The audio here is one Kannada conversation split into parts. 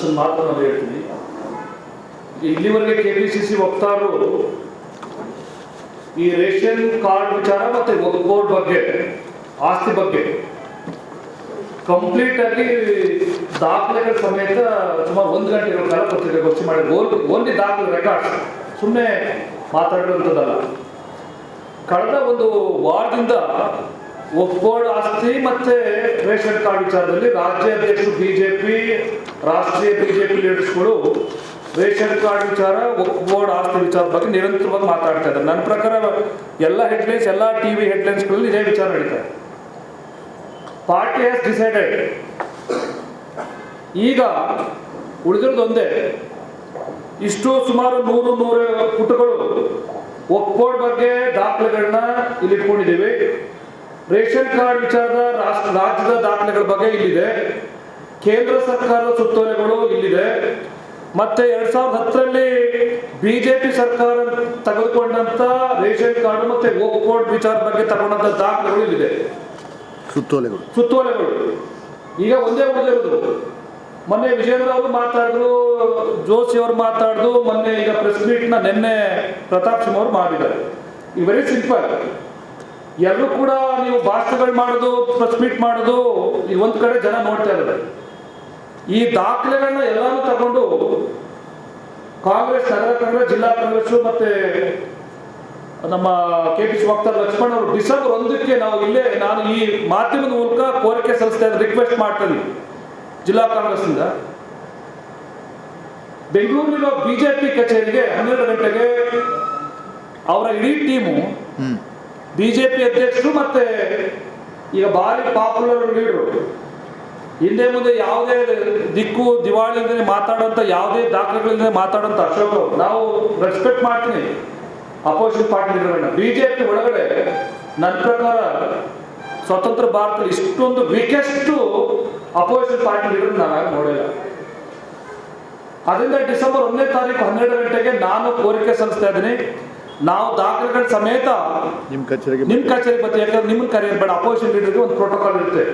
ಅಷ್ಟನ್ನು ಮಾತ್ರ ನಾನು ಹೇಳ್ತೀನಿ. ಇಲ್ಲಿವರೆಗೆ ಕೆ ಪಿ ಸಿ ಸಿ ವಕ್ತಾರರು ಈ ರೇಷನ್ ಕಾರ್ಡ್ ವಿಚಾರ ಮತ್ತೆ ಬೋರ್ಡ್ ಬಗ್ಗೆ, ಆಸ್ತಿ ಬಗ್ಗೆ ಕಂಪ್ಲೀಟ್ ಆಗಿ ದಾಖಲೆಗಳ ಸಮೇತ ಸುಮಾರು ಒಂದು ಗಂಟೆಗಳ ಕಾಲ ಪತ್ರಿಕಾಗೋಷ್ಠಿ ಮಾಡಿ, ಓನ್ಲಿ ಓನ್ಲಿ ದಾಖಲೆ ರೆಕಾರ್ಡ್ಸ್ ಸುಮ್ಮನೆ ಮಾತಾಡಿರುವಂಥದ್ದಲ್ಲ. ಕಳೆದ ಒಂದು ವಾರದಿಂದ ಒಕ್ಬೋರ್ಡ್ ಆಸ್ತಿ ಮತ್ತೆ ರೇಷನ್ ಕಾರ್ಡ್ ವಿಚಾರದಲ್ಲಿ ರಾಜ್ಯ ಅಧ್ಯಕ್ಷರು ಬಿಜೆಪಿ, ರಾಷ್ಟ್ರೀಯ ಬಿಜೆಪಿ ಲೀಡರ್ಸ್ಗಳು ರೇಷನ್ ಕಾರ್ಡ್ ವಿಚಾರ ಒಕ್ಬೋರ್ಡ್ ಆಸ್ತಿ ವಿಚಾರದ ಬಗ್ಗೆ ನಿರಂತರವಾಗಿ ಮಾತಾಡ್ತಾ ಇದ್ದಾರೆ. ನನ್ನ ಪ್ರಕಾರ ಎಲ್ಲ ಹೆಡ್ಲೈನ್ಸ್ ಎಲ್ಲ ಟಿ ವಿ ಹೆಡ್ಲೈನ್ಸ್ಗಳಲ್ಲಿ ಇದೇ ವಿಚಾರ ನಡೀತಾರೆ ಪಾರ್ಟಿ ಹ್ಯಾಸ್ ಡಿಸೈಡೆಡ್ ಈಗ ಉಳಿದಿರೋದೊಂದೇ ಇಷ್ಟು ಸುಮಾರು ನೂರು ನೂರು ಪುಟಗಳು ಒಪ್ಪೋಡ್ ಬಗ್ಗೆ ದಾಖಲೆಗಳನ್ನ ಇಲ್ಲಿ ಇಟ್ಕೊಂಡಿದ್ದೀವಿ. ರೇಷನ್ ಕಾರ್ಡ್ ವಿಚಾರದ ರಾಷ್ಟ್ರ ರಾಜ್ಯದ ದಾಖಲೆಗಳ ಬಗ್ಗೆ ಇಲ್ಲಿದೆ. ಕೇಂದ್ರ ಸರ್ಕಾರದ ಸುತ್ತೋಲೆಗಳು ಇಲ್ಲಿದೆ. ಮತ್ತೆ ಎರಡ್ ಸಾವಿರದ ಹತ್ತರಲ್ಲಿ ಬಿಜೆಪಿ ಸರ್ಕಾರ ತೆಗೆದುಕೊಂಡಂತ ರೇಷನ್ ಕಾರ್ಡ್ ಮತ್ತೆ ಕೋರ್ಟ್ ವಿಚಾರ ಬಗ್ಗೆ ತಗೊಂಡಂತ ದಾಖಲೆಗಳು ಇಲ್ಲಿದೆ. ಸುತ್ತೋಲೆಗಳು. ಸುತ್ತೋಲೆಗಳು. ಈಗ ಒಂದೇ ಉಳಿದಿರೋದು ಮೊನ್ನೆ ವಿಜೇಂದ್ರ ಅವರು ಮಾತಾಡಿದ್ರು ಜೋಶಿ ಅವರು ಮಾತಾಡಿದ್ರು ಮೊನ್ನೆ ಈಗ ಪ್ರೆಸ್ ಮೀಟ್ನ ನಿನ್ನೆ ಪ್ರತಾಪ್ ಸಿಂಹ ಅವರು ಮಾಡಿದ್ದಾರೆ. ಈ ವೆರಿ ಸಿಂಪಲ್ ಎಲ್ಲರೂ ಕೂಡ ನೀವು ಭಾಷಣಗಳು ಮಾಡೋದು ಪ್ರೆಸ್ ಮೀಟ್ ಮಾಡೋದು ಒಂದು ಕಡೆ ಜನ ನೋಡ್ತಾ ಇದ್ದಾರೆ. ಈ ದಾಖಲೆಗಳನ್ನ ಎಲ್ಲಾನು ತಗೊಂಡು ಕಾಂಗ್ರೆಸ್ ನಗರ ಕಾಂಗ್ರೆಸ್ ಜಿಲ್ಲಾ ಕಾಂಗ್ರೆಸ್ ಮತ್ತೆ ನಮ್ಮ ಕೆ ಪಿ ವಕ್ತಾರ ಲಕ್ಷ್ಮಣ್ ಅವರು ಡಿಸೆಂಬರ್ ಒಂದಕ್ಕೆ ನಾವು ಇಲ್ಲೇ ನಾನು ಈ ಮಾಧ್ಯಮದ ಮೂಲಕ ಕೋರಿಕೆ ಸಲ್ಲಿಸ್ತಾ ರಿಕ್ವೆಸ್ಟ್ ಮಾಡ್ತೀನಿ ಜಿಲ್ಲಾ ಕಾಂಗ್ರೆಸ್ನಿಂದ ಬೆಂಗಳೂರಿನ ಬಿಜೆಪಿ ಕಚೇರಿಗೆ ಹನ್ನೆರಡು ಗಂಟೆಗೆ ಅವರ ಇಡೀ ಟೀಮು ಬಿಜೆಪಿ ಅಧ್ಯಕ್ಷರು ಮತ್ತೆ ಈಗ ಭಾರಿ ಪಾಪ್ಯುಲರ್ ಲೀಡರು ಹಿಂದೆ ಮುಂದೆ ಯಾವುದೇ ದಿಕ್ಕು ದಿವಾಳಿ ಇಲ್ಲದೆ ಮಾತಾಡುವಂಥ ಯಾವುದೇ ದಾಖಲೆಗಳಿಂದಲೇ ಮಾತಾಡುವಂಥ ಅಶೋಕ್ ನಾವು ರೆಸ್ಪೆಕ್ಟ್ ಮಾಡ್ತೀನಿ. ಅಪೋಸಿಷನ್ ಪಾರ್ಟಿ ಲೀಡರ್ಗಳನ್ನ ಬಿಜೆಪಿ ಒಳಗಡೆ ನನ್ನ ಪ್ರಕಾರ ಸ್ವತಂತ್ರ ಭಾರತದಲ್ಲಿ ಇಷ್ಟೊಂದು ವೀಕೆಸ್ಟ್ ಅಪೋಸಿಷನ್ ಪಾರ್ಟಿ ಲೀಡರ್ ನಾನು ನೋಡಿಲ್ಲ. ಅದರಿಂದ ಡಿಸೆಂಬರ್ ಒಂದನೇ ತಾರೀಕು ಹನ್ನೆರಡು ಗಂಟೆಗೆ ನಾನು ಕೋರಿಕೆ ಸಲ್ಲಿಸ್ತಾ ಇದ್ದೀನಿ. ನಾವು ದಾಖಲೆಗಳ ಸಮೇತ ನಿಮ್ಮ ಕಚೇರಿಗೆ ನಿಮ್ಮ ಕಚೇರಿ ಬರ್ತೀವಿ. ಯಾಕಂದ್ರೆ ನಿಮ್ಮ ಕರೆಯೋದು ಬೇಡ. ಅಪೋಸಿಷನ್ ಲೀಡರ್ಗೆ ಒಂದು ಪ್ರೋಟೋಕಾಲ್ ಇರುತ್ತೆ.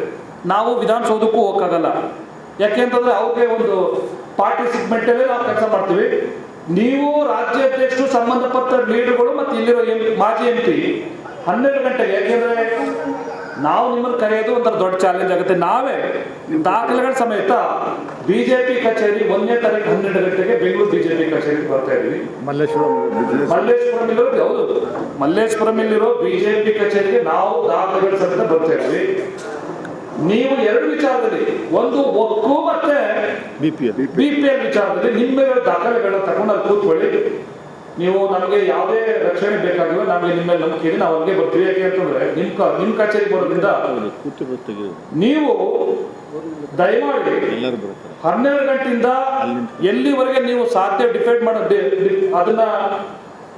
ನಾವು ವಿಧಾನಸೌಧಕ್ಕೂ ಹೋಗಕ್ಕಾಗಲ್ಲ. ಯಾಕೆಂತಂದ್ರೆ ಅವ್ರಿಗೆ ಒಂದು ಪಾರ್ಟಿ ಸಿಗ್ಮೆಂಟಲ್ಲೇ ನಾವು ಕೆಲಸ ಮಾಡ್ತೀವಿ. ನೀವು ರಾಜ್ಯ ಅಧ್ಯಕ್ಷರು ಸಂಬಂಧಪಟ್ಟ ಲೀಡರ್ಗಳು ಮತ್ತು ಇಲ್ಲಿರೋ ಎಂ ಮಾಜಿ ಎಂ ಪಿ ಹನ್ನೆರಡು ಗಂಟೆಗೆ ಯಾಕೆಂದ್ರೆ ನಾವು ನಿಮ್ಮನ್ನು ಕರೆಯೋದು ಒಂಥರ ದೊಡ್ಡ ಚಾಲೆಂಜ್ ಆಗುತ್ತೆ. ನಾವೇ ದಾಖಲೆಗಳ ಸಮೇತ ಬಿಜೆಪಿ ಕಚೇರಿ ಒಂದನೇ ತಾರೀಕು ಹನ್ನೆರಡು ಗಂಟೆಗೆ ಬೆಂಗಳೂರು ಬಿಜೆಪಿ ಕಚೇರಿಗೆ ಬರ್ತಾ ಇದ್ದೀವಿ. ಮಲ್ಲೇಶ್ವರಂ ಮಲ್ಲೇಶ್ವರಂ ಇರೋ ಹೌದು. ಮಲ್ಲೇಶ್ವರಂ ಇಲ್ಲಿರೋ ಬಿಜೆಪಿ ಕಚೇರಿಗೆ ನಾವು ದಾಖಲೆಗಳ ಸಮೇತ ಬರ್ತಾ ಇದ್ವಿ ನೀವು ಎರಡು ವಿಚಾರದಲ್ಲಿ ಒಂದು ಒಕ್ಕು ಮತ್ತೆ B P L B P L ವಿಚಾರದಲ್ಲಿ ನಿಮ್ಮ ದಾಖಲೆಗಳನ್ನ ತಗೊಂಡು ಅಲ್ಲಿ ಕೂತ್ಕೊಳ್ಳಿ. ನೀವು ನಮಗೆ ಯಾವುದೇ ರಕ್ಷಣೆ ಬೇಕಾಗಿಲ್ಲ ನಮಗೆ ನಿಮ್ಮ ಮೇಲೆ ನಂಬಿಕೆ ಇದೆ ನಾವು ಅಲ್ಲಿಗೆ ಬರ್ತೀವಿ. ಯಾಕೆ ಅಂತಂದ್ರೆ ನಿಮ್ ಕ ನಿಮ್ಮ ಕಚೇರಿಗೆ ಬರೋದ್ರಿಂದ ನೀವು ದಯಮಾಡಿ ಹನ್ನೆರಡು ಗಂಟೆಯಿಂದ ಎಲ್ಲಿವರೆಗೆ ನೀವು ಸಾಧ್ಯ ಡಿಫೈಡ್ ಮಾಡೋದೇ ಅದನ್ನ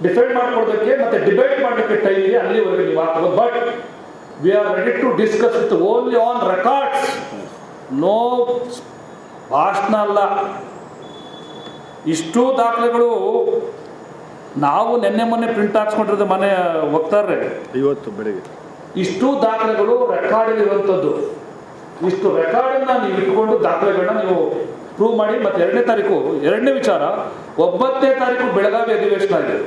ಡಿಫೆಂಡ್ ಮಾಡ್ಕೊಡೋದಕ್ಕೆ ಮತ್ತೆ ಡಿಬೇಟ್ ಮಾಡಲಿಕ್ಕೆ ಟೈಮ್ ಇದೆ ಅಲ್ಲಿವರೆಗೆ ನೀವು ಆಗ್ತದೆ but we are ready to discuss with only on records no ಭಾಷಣ ಅಲ್ಲ. ಇಷ್ಟು ದಾಖಲೆಗಳು ನಾವು ನಿನ್ನೆ ಮೊನ್ನೆ ಪ್ರಿಂಟ್ ಹಾಕ್ಸ್ಕೊಂಡಿರೋದು ಮನೆ ಹೋಗ್ತಾರೆ ಇವತ್ತು ಬೆಳಿಗ್ಗೆ. ಇಷ್ಟು ದಾಖಲೆಗಳು ರೆಕಾರ್ಡ್ ಇರುವಂಥದ್ದು ಇಷ್ಟು ರೆಕಾರ್ಡನ್ನು ನೀವು ಇಟ್ಕೊಂಡು ದಾಖಲೆಗಳನ್ನ ನೀವು ಪ್ರೂವ್ ಮಾಡಿ ಮತ್ತೆ ಎರಡನೇ ತಾರೀಕು ಎರಡನೇ ವಿಚಾರ ಒಂಬತ್ತನೇ ತಾರೀಕು ಬೆಳಗಾವಿ ಅಧಿವೇಶನ ಇದೆ.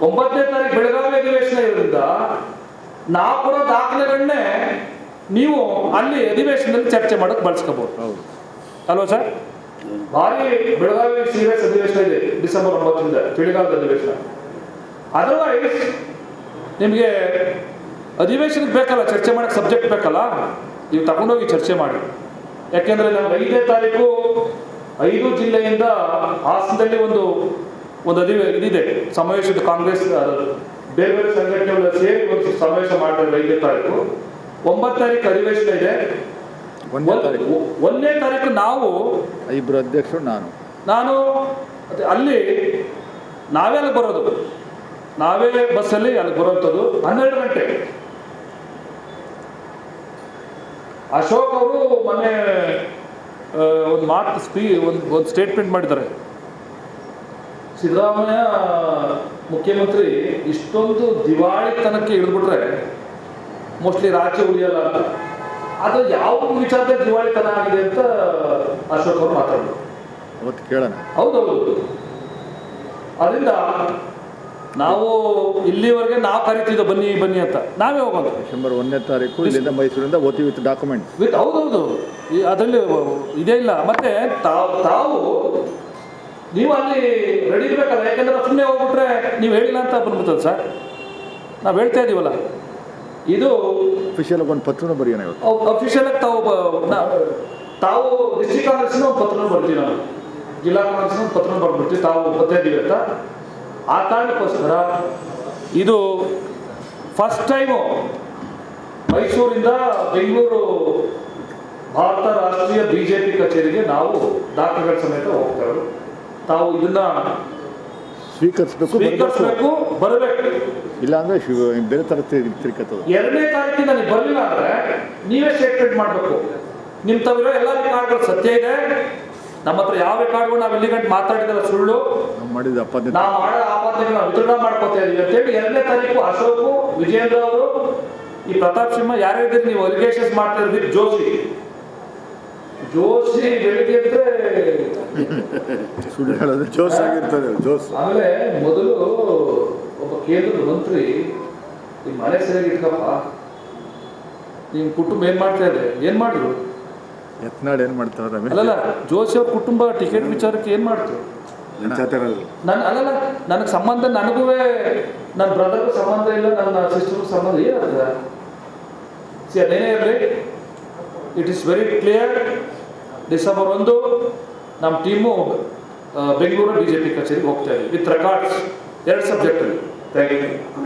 ಒಂಬತ್ತನೇ ತಾರೀಕು ಬೆಳಗಾವಿ ಅಧಿವೇಶನ ಇರೋದ್ರಿಂದ ನಾವು ಕೂಡ ದಾಖಲೆಗಳನ್ನೇ ನೀವು ಅಲ್ಲಿ ಅಧಿವೇಶನದಲ್ಲಿ ಚರ್ಚೆ ಮಾಡೋಕೆ ಬಳಸ್ಕೋಬಹುದು ಹೌದು. ಅಲ್ವಾ ಸರ್? ಭಾರಿ ಬೆಳಗಾವಿ ಸೀರಿಯಸ್ ಅಧಿವೇಶನ ಇದೆ, ಡಿಸೆಂಬರ್ ಒಂಬತ್ತರಿಂದ ಚಳಿಗಾಲದ ಅಧಿವೇಶನ. ಅದರ್ವೈಸ್ ನಿಮಗೆ ಅಧಿವೇಶನಕ್ಕೆ ಬೇಕಲ್ಲ, ಚರ್ಚೆ ಮಾಡಕ್ಕೆ ಸಬ್ಜೆಕ್ಟ್ ಬೇಕಲ್ಲ, ನೀವು ತಗೊಂಡೋಗಿ ಚರ್ಚೆ ಮಾಡಿ. ಯಾಕೆಂದ್ರೆ ನಾವು ಐದನೇ ತಾರೀಕು ಐದು ಜಿಲ್ಲೆಯಿಂದ ಹಾಸನದಲ್ಲಿ ಒಂದು ಒಂದು ಅಧಿವೇ, ಇದಿದೆ, ಸಮಾವೇಶದ ಕಾಂಗ್ರೆಸ್ ಬೇರೆ ಬೇರೆ ಸಂಘಟನೆಗಳ ಸೇರಿ ಒಂದು ಸಮಾವೇಶ ಮಾಡಿದ್ರೆ ಐದನೇ ತಾರೀಕು. ಒಂಬತ್ತು ತಾರೀಕು ಅಧಿವೇಶನ ಇದೆ. ಒಂದನೇ ತಾರೀಕು. ಒಂದ್- ಒಂದನೇ ತಾರೀಕು ನಾವು ಇಬ್ಬರು ಅಧ್ಯಕ್ಷರು ನಾನು. ನಾನು ಅಲ್ಲಿ ನಾವೇ ಅಲ್ಲಿ ಬರೋದು. ನಾವೇ ಬಸ್ಸಲ್ಲಿ ಅಲ್ಲಿ ಬರೋಂಥದ್ದು ಹನ್ನೆರಡು ಗಂಟೆ. ಅಶೋಕ್ ಅವರು ಮೊನ್ನೆ ಒಂದು ಮಾತು ಸ್ಪೀ ಒಂದು ಒಂದು ಸ್ಟೇಟ್ಮೆಂಟ್ ಮಾಡಿದ್ದಾರೆ. ಸಿದ್ದರಾಮಯ್ಯ ಮುಖ್ಯಮಂತ್ರಿ ಇಷ್ಟೊಂದು ದಿವಾಳಿತನಕ್ಕೆ ಇಳಿದ್ಬಿಟ್ರೆ ಮೋಸ್ಟ್ಲಿ ರಾಜ್ಯ ಉಳಿಯಲ್ಲ ಅಂತ. ಅದು ಯಾವ ವಿಚಾರದಲ್ಲಿ ದಿವಾಳಿತನ ಆಗಿದೆ ಅಂತ ಅಶೋಕ್ ಅವರು ಮಾತಾಡಿದ್ರು. ಅವತ್ತು ಕೇಳೋಣ. ಹೌದೌದು. ಅದರಿಂದ ನಾವು ಇಲ್ಲಿವರೆಗೆ ನಾವು ಕರಿತಿದ್ದ ಬನ್ನಿ ಬನ್ನಿ ಅಂತ. ನಾವೇ ಹೋಗೋದು ಡಿಸೆಂಬರ್ ಒಂದನೇ ತಾರೀಕು ಇಲ್ಲಿಂದ ಮೈಸೂರಿಂದ ಓದಿ ವಿತ್ ಡಾಕ್ಯುಮೆಂಟ್ ವಿತ್ ಹೌದೌದು. ಈ- ಅದರಲ್ಲಿ ಇದೇ ಇಲ್ಲ. ಮತ್ತೆ ತಾವು ತಾವು ನೀವು ಅಲ್ಲಿ ರೆಡಿ ಇರ್ಬೇಕಲ್ಲ ಯಾಕಂದ್ರೆ ಸುಮ್ಮನೆ ಹೋಗ್ಬಿಟ್ರೆ ನೀವು ಹೇಳಿಲ್ಲ ಅಂತ ಬಂದ್ಬಿಡ್ತದೆ ಸರ್. ನಾವು ಹೇಳ್ತಾ ಇದೀವಲ್ಲ. ಇದು ಅಫಿಷಿಯಲ್ ಒಂದು ಪತ್ರ ಬರೆಯೋಣ ಅಫಿಷಿಯಲ್ ಆಗಿ ತಾವು ತಾವು ಡಿಸ್ಟ್ರಿಕ್ಟ್ ಕಾಂಗ್ರೆಸ್ನ ಒಂದು ಪತ್ರನ ಬರ್ತೀವಿ ನಾವು. ಜಿಲ್ಲಾ ಕಾಂಗ್ರೆಸ್ನ ಒಂದು ಪತ್ರನ ಬರ್ಬಿಡ್ತೀವಿ ತಾವು ಪತ್ರ ಇದ್ದೀವಿ ಅಂತ. ಆ ಕಾರಣಕ್ಕೋಸ್ಕರ ಇದು ಫಸ್ಟ್ ಟೈಮು ಮೈಸೂರಿಂದ ಬೆಂಗಳೂರು ಭಾರತ ರಾಷ್ಟ್ರೀಯ ಬಿ ಜೆ ಪಿ ಕಚೇರಿಗೆ ನಾವು ದಾಖಲೆಗಳ ಸಮೇತ ಹೋಗ್ತಾ ಇರೋದು. ತಾವು ಇದನ್ನ ಸ್ವೀಕರಿಸಬೇಕು ಸ್ವೀಕರಿಸಬೇಕು. ಬರಬೇಕು ಇಲ್ಲ ಅಂದ್ರೆ ಬೇರೆ ಥರ ತಿರ್- ತಿರ್ಕತ್ತದ ಎರಡನೇ ತಾರೀಕಿಗೆ ನೀವು ಬರಲಿಲ್ಲ ಅಂದ್ರೆ ನೀವೇ ಸ್ಟೇಟ್ಮೆಂಟ್ ಮಾಡಬೇಕು. ನಿಮ್ಮ ತವಿರೋ ಎಲ್ಲ ರೆಕಾರ್ಡ್ಗಳು ಸತ್ಯ ಇದೆ. ನಮ್ಮ ಹತ್ರ ಯಾವ ರೆಕಾರ್ಡ್ಗಳು ನಾವು ಇಲ್ಲಿ ಗಂಟೆ ಮಾತಾಡಿದ್ರೆ ಸುಳ್ಳು. ನಾವು ಮಾಡಿದ ಅಪ್ಪನೇ ನಾವು ಮಾಡೋ ಆಪಾದನೆಗಳನ್ನ ವಿತರಣಾ ಮಾಡ್ಕೋತಾ ಇದೀವಿ ಅಂತೇಳಿ ಎರಡನೇ ತಾರೀಕು ಅಶೋಕು ವಿಜೇಂದ್ರ ಅವರು ಈ ಪ್ರತಾಪ್ ಸಿಂಹ ಯಾರ್ಯಾರಿದ್ರೆ ನೀವು ಅಲಿಗೇಷನ್ಸ್ ಮಾಡ್ತಾ ಇದ್ದೀರಿ ಜೋಶಿ. ಜೋಶಿ ಬೆಳಿಗ್ಗೆ ಅಂದ್ರೆ ಸುಳ್ಳು ಹೇಳೋದು. ಜೋಸ್ ಆಗಿರ್ತದೆ ಜೋಸ್ ಆಮೇಲೆ ಮೊದಲು ಕೇಂದ್ರದ ಮಂತ್ರಿ ನಿಮ್ಮ ಮನೆ ಸರಿಯಾಗಿ ಇಟ್ಕಪ್ಪ. ನಿಮ್ಮ ಕುಟುಂಬ ಏನ್ ಮಾಡ್ತಾ ಇದೆ? ಏನ್ ಮಾಡಿದ್ರು? ಯತ್ನಾಳ್ ಏನು ಮಾಡ್ತಾರೆ ಅಲ್ಲಲ್ಲ ಜೋಶಿ ಅವ್ರ ಕುಟುಂಬ ಟಿಕೆಟ್ ವಿಚಾರಕ್ಕೆ ಏನ್ ಮಾಡ್ತು ನನ್ ನನ್ನ ಅಲ್ಲಲ್ಲ ನನಗೆ ಸಂಬಂಧ ನನಗೂ ನನ್ನ ಬ್ರದರ್ ಸಂಬಂಧ ಇಲ್ಲ ನನ್ನ ಸಿಸ್ಟರ್ಗೂ ಸಂಬಂಧ ಏನಾಗ್ತದೆ ಸಿ ಅದೇನೇ ಇರಲಿ. It is very clear December ಒಂದು ನಮ್ಮ team Bengaluru BJP J P ಕಚೇರಿಗೆ ಹೋಗ್ತಾ ಇದೆ ವಿತ್ ರೆಕಾರ್ಡ್ಸ್ ಎರಡು ಸಬ್ಜೆಕ್ಟಲ್ಲಿ Thank you.